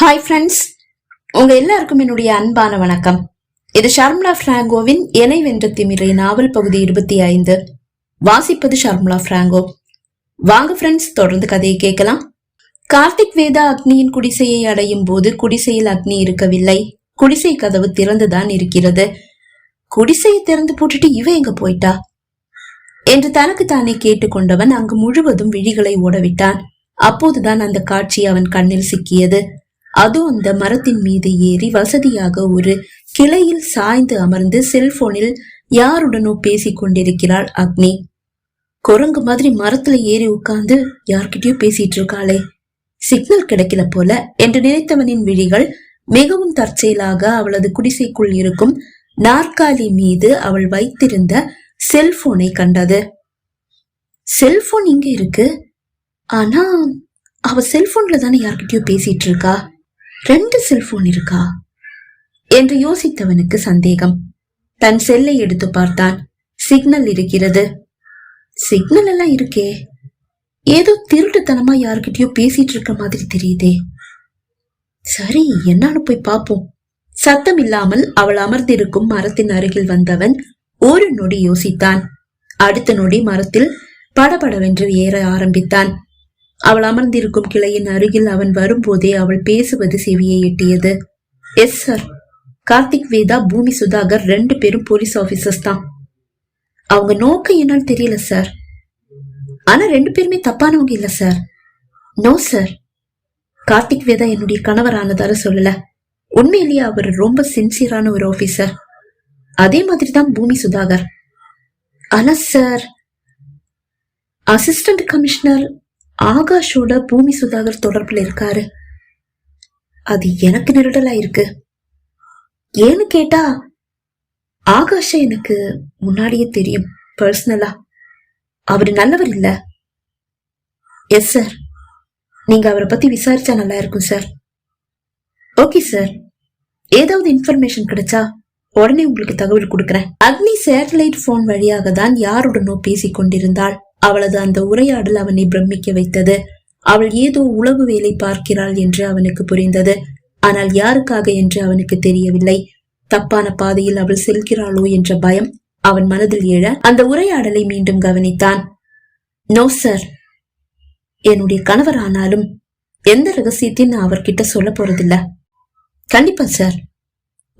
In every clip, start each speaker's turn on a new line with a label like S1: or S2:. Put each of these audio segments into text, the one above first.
S1: Hi friends உங்க எல்லாருக்கும் என்னுடைய அன்பான வணக்கம். இது ஷர்மிளா பிராங்கோவின் எனை வென்ற திமிரை நாவல் பகுதி இருபத்தி ஐந்து. வாசிப்பது ஷர்மிளா பிராங்கோ. வாங்க ஃப்ரெண்ட்ஸ் தொடர்ந்து கதையை கேட்கலாம். கார்த்திக் வேதா அக்னியின் குடிசையை அடையும் போது குடிசையில் அக்னி இருக்கவில்லை. குடிசை கதவு திறந்துதான் இருக்கிறது. குடிசையை திறந்து போட்டுட்டு இவ எங்க போயிட்டா? என்று தனக்கு தானே கேட்டுக்கொண்டவன் அங்கு முழுவதும் விழிகளை ஓடவிட்டான். அப்போதுதான் அந்த காட்சி அவன் கண்ணில் சிக்கியது. அது அந்த மரத்தின் மீது ஏறி வசதியாக ஒரு கிளையில் சாய்ந்து அமர்ந்து செல்போனில் யாருடனோ பேசிக் கொண்டிருக்கிறாள் அக்னி. குரங்கு மாதிரி மரத்துல ஏறி உட்கார்ந்து யார்கிட்டயோ பேசிட்டு இருக்காளே. சிக்னல் கிடைக்கல போல என்று நினைத்தவனின் விழிகள் மிகவும் தற்செயலாக அவளது குடிசைக்குள் இருக்கும் நாற்காலி மீது அவள் வைத்திருந்த செல்போனை கண்டது. செல்போன் இங்க இருக்கு? ஆனா அவ செல்போன்ல தானே யார்கிட்டயோ பேசிட்டு இருக்கா? ரெண்டு செல்போன் இருக்கா? என்று யோசித்தவனுக்கு சந்தேகம். தன் செல்லை எடுத்து பார்த்தான். சிக்னல் இருக்கிறது. சிக்னல் எல்லாம் இருக்கே. ஏதோ திருட்டுத்தனமா யாருக்கிட்டயோ பேசிட்டு இருக்க மாதிரி தெரியுதே. சரி என்னன்னு போய் பாப்போம் சத்தம் இல்லாமல் அவள் அமர்ந்திருக்கும் மரத்தின் அருகில் வந்தவன் ஒரு நொடி யோசித்தான். அடுத்த நொடி மரத்தில் படபடவென்று ஏற ஆரம்பித்தான். அவள் அமர்ந்திருக்கும் கிளையின் அருகில் அவன் வரும்போதே அவள் பேசுவது செவியை எட்டியது. Yes sir. கார்த்திக் வேதா பூமி சுதாகர் ரெண்டு பேரும் போலீஸ் ஆபீசர்ஸ் தான். அவங்க நோக்கம் என்னன்னு தெரியல சார். ஆனா ரெண்டு பேருமே தப்பானவங்க இல்ல sir. No sir. Karthik Veda என்னுடைய கணவரானதால சொல்லல. உண்மையிலேயே அவர் ரொம்ப சின்சியரான ஒரு ஆபீசர் அதே மாதிரி தான் பூமி சுதாகர். ஆனா சார் அசிஸ்டன்ட் கமிஷனர் ஆகாஷோட பூமி சுதாகர் தொடர்புல இருக்காரு. அது எனக்கு நெருடலா இருக்கு. ஏன்னு கேட்டா ஆகாஷ எனக்கு முன்னாடியே தெரியும் பர்சனலா அவர் நல்லவர் இல்ல. எஸ் சார் நீங்க அவரை பத்தி விசாரிச்சா நல்லா இருக்கும் சார் ஓகே சார் ஏதாவது இன்ஃபர்மேஷன் கிடைச்சா உடனே உங்களுக்கு தகவல் கொடுக்கறேன். அக்னி சேட்டலைட் போன் வழியாக தான் யாருடனோ பேசிக் கொண்டிருந்தாள் அவளது அந்த உரையாடல் அவனை பிரமிக்க வைத்தது. அவள் ஏதோ உளவு வேலை பார்க்கிறாள் என்று அவனுக்கு புரிந்தது. ஆனால் யாருக்காக என்று அவனுக்கு தெரியவில்லை. தப்பான பாதையில் அவள் செல்கிறாளோ என்ற பயம் அவன் மனதில் எழ அந்த உரையாடலை மீண்டும் கவனித்தான். No sir. என்னுடைய கணவர் ஆனாலும் எந்த ரகசியத்தையும் நான் அவர்கிட்ட சொல்ல போறதில்ல. கண்டிப்பா சார்.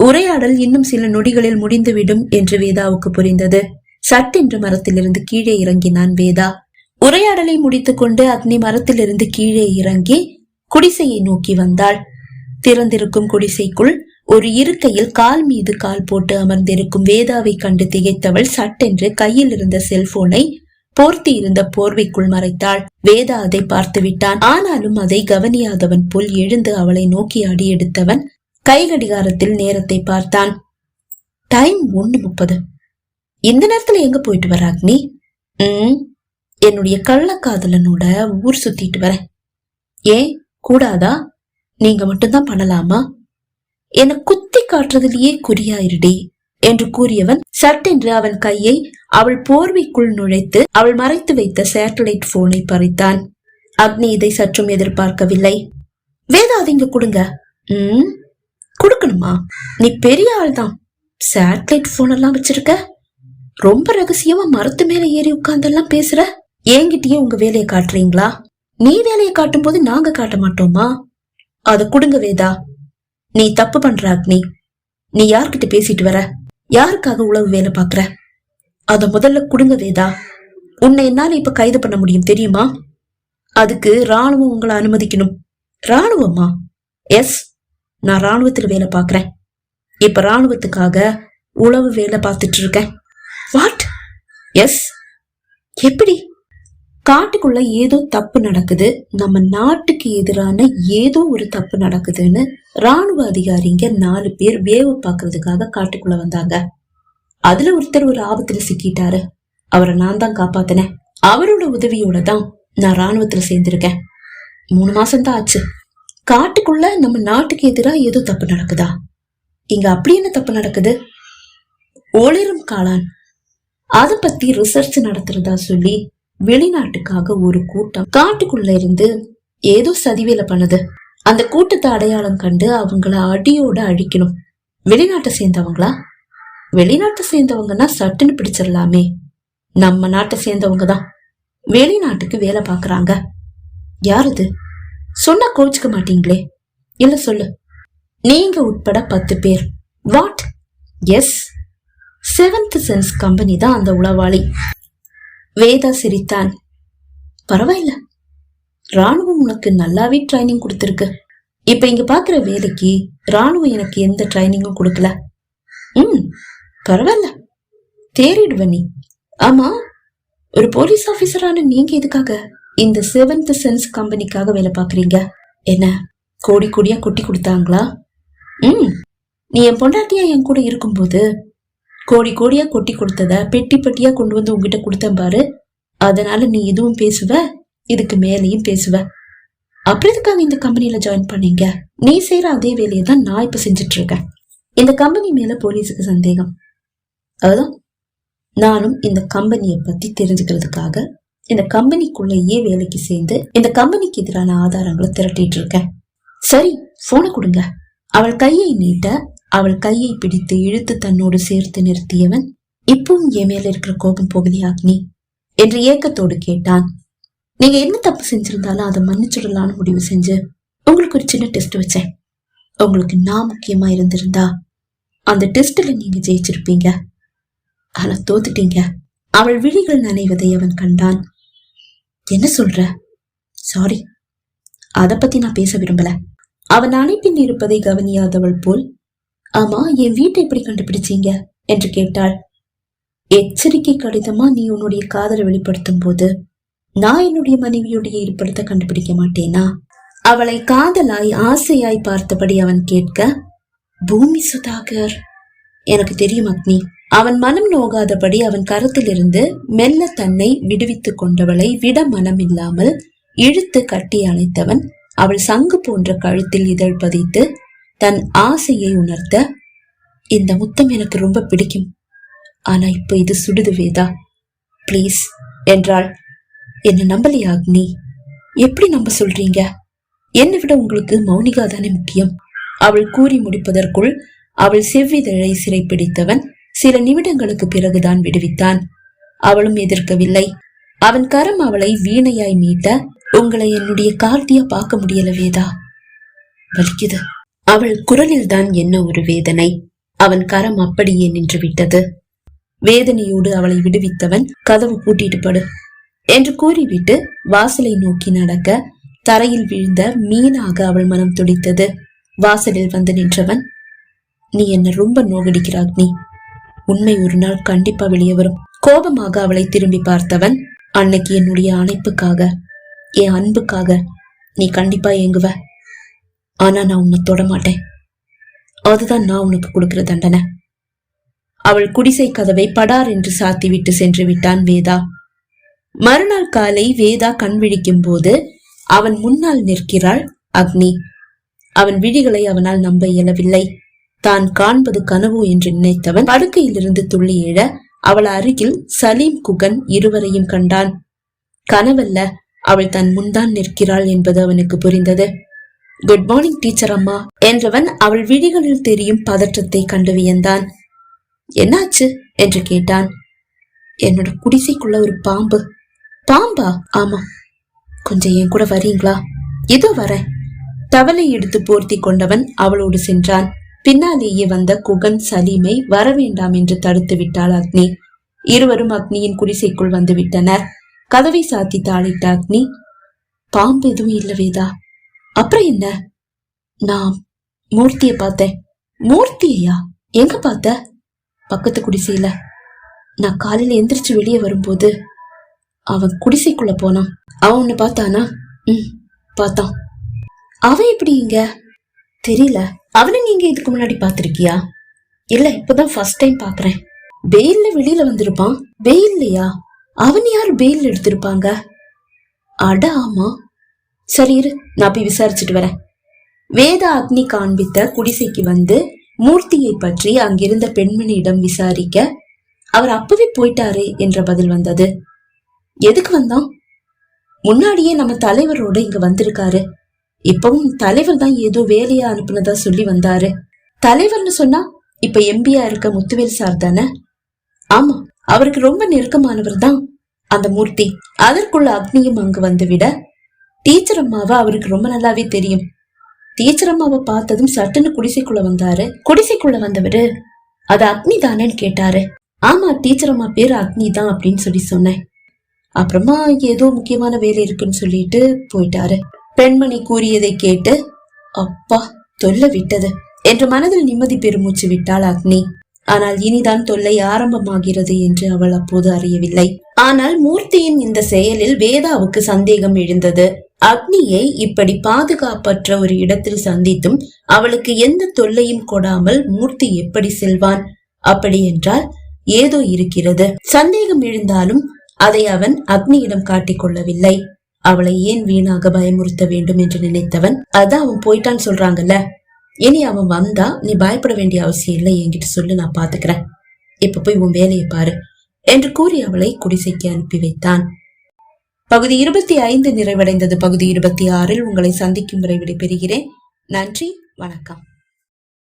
S1: உரையாடல் இன்னும் சில நொடிகளில் முடிந்துவிடும் என்று வேதாவுக்கு புரிந்தது. சட்டென்று மரத்திலிருந்து கீழே இறங்கினான் வேதா. உரையாடலை முடித்துக்கொண்டு அக்னி மரத்திலிருந்து கீழே இறங்கி குடிசையை நோக்கி வந்தாள். திறந்திருக்கும் குடிசைக்குள் ஒரு இருக்கையில் கால் மீது கால் போட்டு அமர்ந்திருக்கும் வேதாவை கண்டு திகைத்தவள் சட்டென்று கையில் இருந்த செல்போனை போர்த்தி இருந்த போர்வைக்குள் மறைத்தாள். வேதா அதை பார்த்து விட்டான். ஆனாலும் அதை கவனியாதவன் போல் எழுந்து அவளை நோக்கி அடியெடுத்தவன் கை கடிகாரத்தில் நேரத்தை பார்த்தான். டைம் ஒண்ணு முப்பது. இந்த நேரத்துல எங்க போயிட்டு வர அக்னி? ம் என்னுடைய கள்ளக்காதலனோட ஊர் சுத்திட்டு வரேன். ஏன் கூடாதா? நீங்க மட்டும்தான் பண்ணலாமா? என குத்தி காட்டுறதுலயே குறியாயிருடி என்று கூறியவன் சட்டென்று அவன் கையை அவள் போர்வைக்குள் நுழைத்து அவள் மறைத்து வைத்த சேட்டலைட் போனை பறித்தான். அக்னி இதை சற்றும் எதிர்பார்க்கவில்லை. வேதா அதை இங்க கொடுங்க. ம் கொடுக்கணுமா? நீ பெரிய ஆள் தான் சேட்டலைட் போன் எல்லாம் வச்சிருக்க? ரொம்ப ரகசியமா மரத்து மேல ஏறி உட்கார்ந்தெல்லாம் பேசுற? என்கிட்டயே உங்க வேலையை காட்டுறீங்களா? நீ வேலையை காட்டும் போது நாங்க காட்ட மாட்டோமா? அத குடுங்க வேதா. நீ தப்பு பண்ற அக்னி. நீ யார்கிட்ட பேசிட்டு வர? யாருக்காக உளவு வேலை பாக்குற அத முதல்ல குடுங்க வேதா. உன்னை என்னால இப்ப கைது பண்ண முடியும் தெரியுமா? அதுக்கு ராணுவம் உங்களை அனுமதிக்கணும். ராணுவமா எஸ். நான் ராணுவத்துல வேலை பாக்குறேன் இப்ப ராணுவத்துக்காக உளவு வேலை பார்த்துட்டு இருக்கேன். வாட் எஸ் எப்படி? காட்டுக்குள்ள ஏதோ தப்பு நடக்குது. நம்ம நாட்டுக்கு எதிரான ஏதோ ஒரு தப்பு நடக்குதுன்னு ராணுவ அதிகாரிங்க நாலு பேர் வேவு பார்க்கறதுக்காக காட்டுக்குள்ள வந்தாங்க. அதுல ஒருத்தர் ஒரு ஆபத்துல சிக்கிட்டாரு. அவரை நான் தான் காப்பாத்தினேன். அவரோட உதவியோட தான் நான் ராணுவத்துல சேர்ந்திருக்கேன். மூணு மாசம் தான் ஆச்சு. காட்டுக்குள்ள நம்ம நாட்டுக்கு எதிரா ஏதோ தப்பு நடக்குதா? இங்க அப்படி என்ன தப்பு நடக்குது? ஒளிரும் காளான். அதை பத்தி ரிசர்ச் நடத்துறதா சொல்லி வெளிநாட்டுக்காக ஒரு கூட்டம் காட்டுக்குள்ள இருந்து ஏதோ சதிவேல பண்ணுது. அந்த கூட்டத்தை அடையாளம் கண்டு அவங்கள அடியோட அழிக்கணும். வெளிநாட்டை சேர்ந்தவங்களா? வெளிநாட்டை சேர்ந்தவங்கன்னா சட்டுன்னு பிடிச்சிடலாமே. நம்ம நாட்டை சேர்ந்தவங்க தான். வெளிநாட்டுக்கு வேலை பார்க்கறாங்க. யார் இது சொன்னா கோவிச்சுக்க மாட்டீங்களே. இல்ல சொல்லு. நீங்க உட்பட பத்து பேர். What is Seventh Sense company தான் அந்த உளவாளி. வேதா சிரித்தான். பரவாயில்ல. ராணுவம் உனக்கு நல்லாவே ட்ரைனிங் கொடுத்துருக்கு. இப்ப இங்க பாக்குற வேலைக்கு ராணுவம் எனக்கு எந்த ட்ரைனிங்கும் கொடுக்கல. ம் பரவாயில்ல. தேறிடுவ நீ. ஆமா ஒரு போலீஸ் ஆபீசரான நீங்க எதுக்காக இந்த செவன்த் சென்ஸ் கம்பெனிக்காக வேலை பாக்குறீங்க என்ன கோடி கோடியா கொட்டி கொடுத்தாங்களா? ம் நீ என் பொண்டாட்டியா என் கூட இருக்கும்போது கோடி கோடியா கொட்டி கொடுத்தத பெட்டி பெட்டியா கொண்டு வந்து உங்ககிட்ட கொடுத்தேன் பாரு. அதனால நீ இதுவும் பேசுவ இதுக்கு மேலேயும் பேசுவ. அப்புறம் எதுக்காக இந்த கம்பெனியில் ஜாயின் பண்ணீங்க? நீ செய்யற அதே வேலையை தான் நான் இப்ப செஞ்சுட்டு இருக்கேன் இந்த கம்பெனி மேல போலீஸுக்கு சந்தேகம். அதுதான் நானும் இந்த கம்பெனியை பத்தி தெரிஞ்சுக்கிறதுக்காக இந்த கம்பெனிக்குள்ளேயே வேலைக்கு சேர்ந்து இந்த கம்பெனிக்கு எதிரான ஆதாரங்களை திரட்டிட்டு இருக்கேன். சரி போனை கொடுங்க. அவள் கையை நீட்ட அவள் கையை பிடித்து இழுத்து தன்னோடு சேர்த்து நிறுத்தியவன் இப்பவும் என் மேல இருக்கிற கோபம் போகுதே அக்னி? என்று ஏக்கத்தோடு கேட்டான். நீங்க என்ன தப்பு செஞ்சிருந்தாலும் அதை மன்னிச்சுடலான்னு முடிவு செஞ்சு உங்களுக்கு ஒரு சின்ன டெஸ்ட் வச்சேன். உங்களுக்கு நான் முக்கியமா இருந்திருந்தா அந்த டெஸ்ட்ல நீங்க ஜெயிச்சிருப்பீங்க. ஆனா தோத்துட்டீங்க. அவள் விழிகள் நனைவதை அவன் கண்டான். என்ன சொல்ற? சாரி அதை பத்தி நான் பேச விரும்பல. அவன் அணைப்பின் இருப்பதை கவனியாதவள் போல் ஆமா என் வீட்டை எப்படி கண்டுபிடிச்சீங்க? என்று கேட்டாள். எச்சரிக்கை கடிதமா நீ உன்னுடைய காதலை வெளிப்படுத்தும் போது நான் என்னுடைய மனைவியுடைய இருப்பிடத்தை கண்டுபிடிக்க மாட்டேனா? அவளை காதலாய் ஆசையாய் பார்த்தபடி அவன் கேட்க பூமி சுதாகர். எனக்கு தெரியும் அக்னி. அவன் மனம் நோகாதபடி அவன் கரத்திலிருந்து மெல்ல தன்னை விடுவித்துக் கொண்டவளை விட மனம் இல்லாமல் இழுத்து கட்டி அணைத்தவன் அவள் சங்கு போன்ற கழுத்தில் இதழ் பதித்து தன் ஆசையை உணர்த்த இந்த முத்தம் எனக்கு ரொம்ப பிடிக்கும். ஆனா இப்ப இது சுடுது வேதா. ப்ளீஸ் என்றாள். என்ன நம்பலையா அக்னி? எப்படி நம்ப சொல்றீங்க? என்னை விட உங்களுக்கு மௌனிகா தானே முக்கியம்? அவள் கூறி முடிப்பதற்குள் அவள் செவ்விதழை சிறைப்பிடித்தவன் சில நிமிடங்களுக்கு பிறகுதான் விடுவித்தான். அவளும் எதிர்க்கவில்லை. அவன் கரம் அவளை வீணையாய் மீட்ட உங்களை என்னுடைய கார்த்தியா பார்க்க முடியல வேதா. வலிக்குது. அவள் குரலில்தான் என்ன ஒரு வேதனை. அவன் கரம் அப்படியே நின்று விட்டது வேதனையோடு அவளை விடுவித்தவன் கதவு பூட்டிட்டு படு என்று கூறிவிட்டு வாசலை நோக்கி நடக்க தரையில் விழுந்த மீனாக அவள் மனம் துடித்தது. வாசலில் வந்து நின்றவன் நீ என்ன ரொம்ப நோகடிக்கிறாய் உண்மை ஒரு நாள் கண்டிப்பா வெளியே வரும். கோபமாக அவளை திரும்பி பார்த்தவன் அன்னைக்கு என்னுடைய அணைப்புக்காக என் அன்புக்காக நீ கண்டிப்பா ஏங்குவ. ஆனா நான் உன்னை தொட மாட்டேன் அதுதான் நான் உனக்கு கொடுக்கிற தண்டனை. அவள் குடிசை கதவை படார் என்று சாத்திவிட்டு சென்று விட்டான் வேதா. மறுநாள் காலை வேதா கண் விழிக்கும் போது அவன் முன்னால் நிற்கிறாள் அக்னி. அவன் விழிகளை அவனால் நம்ப இயலவில்லை. தான் காண்பது கனவு என்று நினைத்தவன் படுக்கையிலிருந்து துள்ளி எழ அவள் அருகில் சலீம் குகன் இருவரையும் கண்டான். கனவல்ல அவள் தன் முன்தான் நிற்கிறாள் என்பது அவனுக்கு புரிந்தது. குட் மார்னிங் டீச்சர் அம்மா. என்றவன் அவள் விழிகளில் தெரியும் பதற்றத்தை கண்டு வியந்தான். என்னாச்சு? என்று கேட்டான். என்னோட குடிசைக்குள்ள ஒரு பாம்பு. பாம்பா? ஆமா. கொஞ்சம் என் கூட வரீங்களா? இதோ வரேன். தவளை எடுத்து போர்த்தி கொண்டவன் அவளோடு சென்றான். பின்னாலேயே வந்த குகன் சலீமை வரவேண்டாம் என்று தடுத்து விட்டாள் அக்னி. இருவரும் அக்னியின் குடிசைக்குள் வந்து விட்டனர். கதவை சாத்தி தாளிட்ட அக்னி பாம்பு எதுவும் இல்லவேதா அப்புறம் என்ன? நான் மூர்த்திய பார்த்தேன். மூர்த்தியா எங்க பார்த்த? பக்கத்து குடிசையில. நான் காலையில எந்திரிச்சு வெளியே வரும்போது அவன் குடிசைக்குள்ள போனான். அவன் உன்னை பார்த்தானா? ம் பார்த்தான். அவன் எப்படி இங்க? தெரியல. அவனை நீங்க இதுக்கு முன்னாடி பார்த்துருக்கியா? இல்ல இப்பதான் ஃபர்ஸ்ட் டைம் பாக்குறேன் வெயில்ல வெளியில வந்திருப்பான். வெயில்லையா? அவன் யார் வெயில் எடுத்திருப்பாங்க? அட ஆமா. சரி இரு நான் போய் விசாரிச்சுட்டு வரேன். வேத அக்னி காண்பித்த குடிசைக்கு வந்து மூர்த்தியை பற்றி அங்கிருந்த பெண்மணியிடம் விசாரிக்க அவர் அப்பவே போயிட்டாரு என்ற பதில் வந்தது. எதுக்கு வந்தான்? முன்னாடியே நம்ம தலைவரோட இங்க வந்திருக்காரு. இப்பவும் தலைவர் தான் ஏதோ வேலையா அனுப்புனதா சொல்லி வந்தாரு. தலைவர்னு சொன்னா இப்ப எம்பியா இருக்க முத்துவேல் சார் தானே? ஆமா அவருக்கு ரொம்ப நெருக்கமானவர் தான் அந்த மூர்த்தி. அதற்குள்ள அக்னியும் அங்கு வந்து விட டீச்சர் அம்மாவை அவருக்கு ரொம்ப நல்லாவே தெரியும். டீச்சர் அம்மாவை பார்த்ததும் சட்டுன்னு குடிசைக்குள்ள வந்தாரு. குடிசைக்குள்ள வந்தவரு அது அக்னி தானேன்னு கேட்டாரு. ஆமா டீச்சர் அம்மா பேரு அக்னி தான் அப்படின்னு சொல்லி சொன்னேன். அப்புறமா ஏதோ முக்கியமான வேலை இருக்குன்னு சொல்லிட்டு போயிட்டாரு. பெண்மணி கூறியதை கேட்டு அப்பா தொல்லை விட்டது. என்று மனதில் நிம்மதி பெருமூச்சு விட்டாள் அக்னி. ஆனால் இனிதான் தொல்லை ஆரம்பமாகிறது என்று அவள் அப்போது அறியவில்லை. ஆனால் மூர்த்தியின் இந்த செயலில் வேதாவுக்கு சந்தேகம் எழுந்தது. அக்னியை இப்படி பாதுகாப்பற்ற ஒரு இடத்தில் சந்தித்தும் அவளுக்கு எந்த தொல்லையும் கொடாமல் மூர்த்தி எப்படி செல்வான்? அப்படி என்றால் ஏதோ இருக்கிறது. சந்தேகம் எழுந்தாலும் அதை அவன் அக்னியிடம் காட்டிக் கொள்ளவில்லை. அவளை ஏன் வீணாக பயமுறுத்த வேண்டும் என்று நினைத்தவன் அதான் அவன் போயிட்டான்னு சொல்றாங்கல்ல. இனி அவன் வந்தா நீ பயப்பட வேண்டிய அவசியம் இல்லை. என்கிட்ட சொல்லு நான் பாத்துக்கிறேன். இப்ப போய் உன் வேலையை பாரு என்று கூறி அவளை குடிசைக்கு அனுப்பி வைத்தான். பகுதி இருபத்தி ஐந்து நிறைவடைந்தது. பகுதி இருபத்தி ஆறில் உங்களை சந்திக்கும் வரை விடைபெறுகிறேன். நன்றி வணக்கம்.